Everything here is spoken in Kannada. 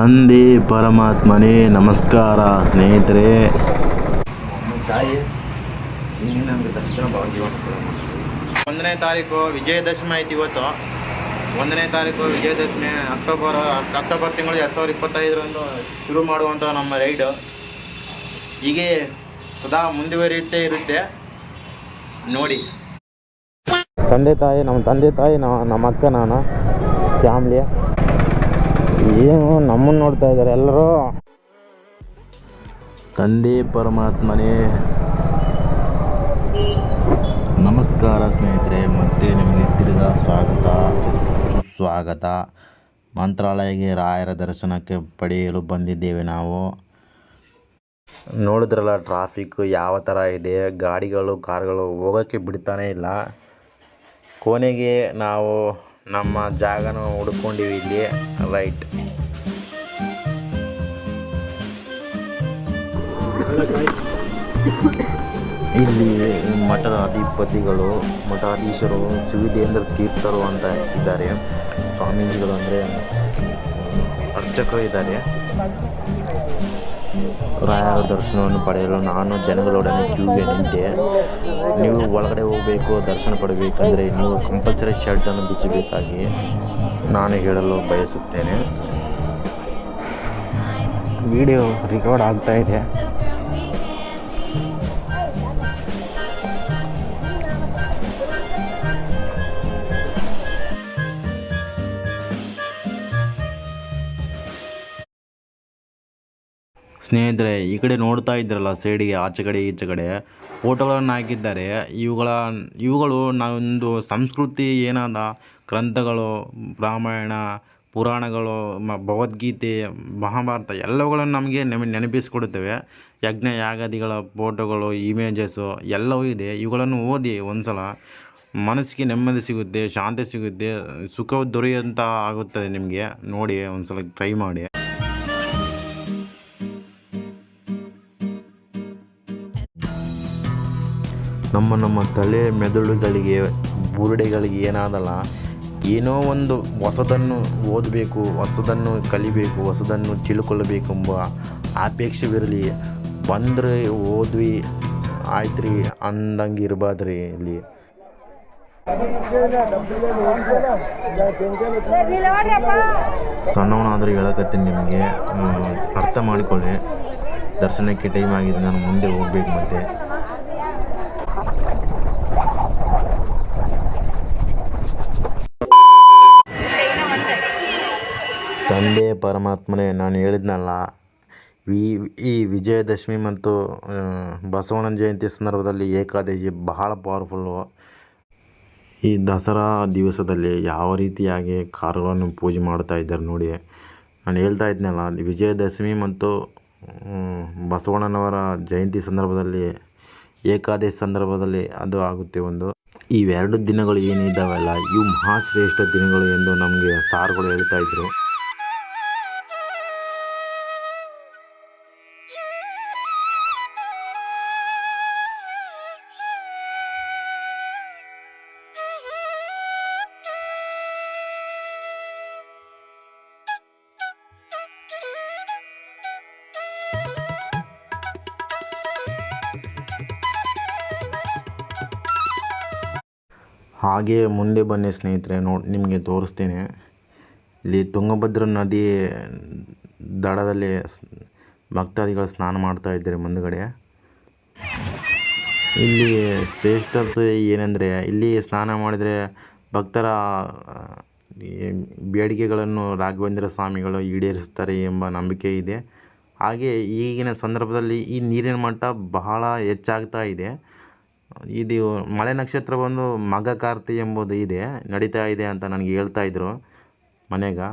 ತಂದೆ ಪರಮಾತ್ಮನೇ ನಮಸ್ಕಾರ ಸ್ನೇಹಿತರೆ. ತಾಯಿ ನಮಗೆ ದರ್ಶನ ಒಂದನೇ ತಾರೀಕು ವಿಜಯದಶಮಿ ಆಯ್ತು ಇವತ್ತು. ಒಂದನೇ ತಾರೀಕು ವಿಜಯದಶಮಿ ಅಕ್ಟೋಬರ್ ಅಕ್ಟೋಬರ್ ತಿಂಗಳು ಎರಡು ಸಾವಿರದ ಇಪ್ಪತ್ತೈದರಂದು ಶುರು ಮಾಡುವಂಥ ನಮ್ಮ ರೈಡು. ಹೀಗೆ ಸದಾ ಮುಂದುವರಿಯುತ್ತೇ ಇರುತ್ತೆ. ನೋಡಿ. ತಂದೆ ತಾಯಿ ನಮ್ಮ ತಂದೆ ತಾಯಿ ನಮ್ಮ ಅಕ್ಕ ನಾನು ಫ್ಯಾಮ್ಲಿ. ಏನು ನಮ್ಮನ್ನು ನೋಡ್ತಾ ಇದ್ದಾರೆ ಎಲ್ಲರೂ? ತಂದೆ ಪರಮಾತ್ಮನೇ, ನಮಸ್ಕಾರ ಸ್ನೇಹಿತರೆ, ಮತ್ತೆ ನಿಮಗೆ ತಿರ್ಗಾ ಸ್ವಾಗತ, ಸುಸ್ವಾಗತ. ಮಂತ್ರಾಲಯಕ್ಕೆ ರಾಯರ ದರ್ಶನಕ್ಕೆ ಪಡೆಯಲು ಬಂದಿದ್ದೇವೆ ನಾವು. ನೋಡಿದ್ರಲ್ಲ ಟ್ರಾಫಿಕ್ ಯಾವ ಥರ ಇದೆ, ಗಾಡಿಗಳು ಕಾರ್ಗಳು ಹೋಗೋಕ್ಕೆ ಬಿಡ್ತಾನೇ ಇಲ್ಲ. ಕೊನೆಗೆ ನಾವು ನಮ್ಮ ಜಾಗನ ಹುಡ್ಕೊಂಡಿವಿ ಇಲ್ಲಿ. ರೈಟ್ ಇಲ್ಲಿ ಮಠದ ಅಧಿಪತಿಗಳು, ಮಠಾಧೀಶರು ಶಿವಿದೇಂದ್ರ ತೀರ್ಥರು ಅಂತ ಇದ್ದಾರೆ. ಸ್ವಾಮೀಜಿಗಳು ಅಂದರೆ ಅರ್ಚಕರು ಇದ್ದಾರೆ. ರಾಯರ ದರ್ಶನವನ್ನು ಪಡೆಯಲು ನಾನು ಜನಗಳೊಡನೆ ಕ್ಯೂಗೆ ನಿಂತೆ. ನೀವು ಒಳಗಡೆ ಹೋಗಬೇಕು, ದರ್ಶನ ಪಡಬೇಕಂದರೆ ನೀವು ಕಂಪಲ್ಸರಿ ಶರ್ಟನ್ನು ಬಿಚ್ಚಬೇಕಾಗಿ ನಾನು ಹೇಳಲು ಬಯಸುತ್ತೇನೆ. ವಿಡಿಯೋ ರೆಕಾರ್ಡ್ ಆಗ್ತಾ ಸ್ನೇಹಿತರೆ, ಈ ಕಡೆ ನೋಡ್ತಾ ಇದ್ರಲ್ಲ ಸೈಡಿಗೆ, ಆಚೆ ಕಡೆ, ಈಚೆ ಕಡೆ. ಫೋಟೋಗಳನ್ನು ಹಾಕಿದ್ದಾರೆ. ಇವುಗಳ, ಇವುಗಳು ನಾವೊಂದು ಸಂಸ್ಕೃತಿ ಏನಾದ? ಗ್ರಂಥಗಳು, ರಾಮಾಯಣ, ಪುರಾಣಗಳು, ಮ, ಭಗವದ್ಗೀತೆ, ಮಹಾಭಾರತ ಎಲ್ಲವುಗಳನ್ನು ನಮಗೆ ನೆಮ್ ನೆನಪಿಸಿಕೊಡುತ್ತವೆ. ಯಜ್ಞ, ಯಾಗಾದಿಗಳ ಫೋಟೋಗಳು, ಇಮೇಜಸ್ಸು ಎಲ್ಲವೂ ಇದೆ. ಇವುಗಳನ್ನು ಓದಿ ಒಂದು ಸಲ ಮನಸ್ಸಿಗೆ ನೆಮ್ಮದಿ ಸಿಗುತ್ತೆ, ಶಾಂತಿ ಸಿಗುತ್ತೆ, ಸುಖ ದೊರೆಯುವಂಥ ಆಗುತ್ತದೆ ನಿಮಗೆ. ನೋಡಿ ಒಂದು ಸಲ ಟ್ರೈ ಮಾಡಿ. ನಮ್ಮ ನಮ್ಮ ತಲೆ ಮೆದುಳುಗಳಿಗೆ, ಬುರುಡೆಗಳಿಗೆ ಏನಾದಲ್ಲ, ಏನೋ ಒಂದು ಹೊಸದನ್ನು ಓದಬೇಕು, ಹೊಸದನ್ನು ಕಲಿಬೇಕು, ಹೊಸದನ್ನು ತಿಳ್ಕೊಳ್ಳಬೇಕೆಂಬ ಅಪೇಕ್ಷವಿರಲಿ ಬಂದರೆ ಓದ್ವಿ ಆಯ್ತು ರೀ ಅಂದಂಗೆ ಇರಬಾರ್ದ್ರಿ ಇಲ್ಲಿ. ಸಣ್ಣವನಾದರೂ ಹೇಳಕತ್ತೀನಿ ನಿಮಗೆ ಅರ್ಥ ಮಾಡಿಕೊಳ್ಳಿ. ದರ್ಶನಕ್ಕೆ ಟೈಮ್ ಆಗಿದೆ, ನಾನು ಮುಂದೆ ಹೋಗ್ಬೇಕು ಮತ್ತೆ. ತಂದೆ ಪರಮಾತ್ಮನೇ, ನಾನು ಹೇಳಿದ್ನಲ್ಲ, ಈ ಈ ವಿಜಯದಶಮಿ ಮತ್ತು ಬಸವಣ್ಣನ ಜಯಂತಿ ಸಂದರ್ಭದಲ್ಲಿ ಏಕಾದಶಿ ಬಹಳ ಪವರ್ಫುಲ್ಲು ಈ ದಸರಾ ದಿವಸದಲ್ಲಿ ಯಾವ ರೀತಿಯಾಗಿ ಕಾರುಗಳನ್ನು ಪೂಜೆ ಮಾಡ್ತಾ ಇದ್ದಾರೆ ನೋಡಿ. ನಾನು ಹೇಳ್ತಾ ಇದ್ನಲ್ಲ, ವಿಜಯದಶಮಿ ಮತ್ತು ಬಸವಣ್ಣನವರ ಜಯಂತಿ ಸಂದರ್ಭದಲ್ಲಿ, ಏಕಾದಶಿ ಸಂದರ್ಭದಲ್ಲಿ ಅದು ಆಗುತ್ತೆ ಒಂದು. ಇವೆರಡು ದಿನಗಳು ಏನಿದ್ದಾವಲ್ಲ ಇವು ಮಹಾಶ್ರೇಷ್ಠ ದಿನಗಳು ಎಂದು ನಮಗೆ ಸಾರ್ಗಳು ಹೇಳ್ತಾ ಇದ್ರು. ಹಾಗೆ ಮುಂದೆ ಬನ್ನಿ ಸ್ನೇಹಿತರೆ, ನೋಡಿ, ನಿಮಗೆ ತೋರಿಸ್ತೀನಿ. ಇಲ್ಲಿ ತುಂಗಭದ್ರಾ ನದಿ ದಡದಲ್ಲಿ ಭಕ್ತಾದಿಗಳು ಸ್ನಾನ ಮಾಡ್ತಾ ಇದ್ದಾರೆ ಮುಂದುಗಡೆ. ಇಲ್ಲಿ ಶ್ರೇಷ್ಠತೆ ಏನೆಂದರೆ, ಇಲ್ಲಿ ಸ್ನಾನ ಮಾಡಿದರೆ ಭಕ್ತರ ಬೇಡಿಕೆಗಳನ್ನು ರಾಘವೇಂದ್ರ ಸ್ವಾಮಿಗಳು ಈಡೇರಿಸ್ತಾರೆ ಎಂಬ ನಂಬಿಕೆ ಇದೆ. ಹಾಗೆ ಈಗಿನ ಸಂದರ್ಭದಲ್ಲಿ ಈ ನೀರಿನ ಮಟ್ಟ ಬಹಳ ಹೆಚ್ಚಾಗ್ತಾ ಇದೆ. ಇದು ಮಳೆ ನಕ್ಷತ್ರ ಬಂದು ಮಗ ಕಾರ್ತಿ ಎಂಬುದು ಇದೆ, ನಡೀತಾ ಇದೆ ಅಂತ ನನಗೆ ಹೇಳ್ತಾ ಇದ್ದರು ಮನೆಗೆ.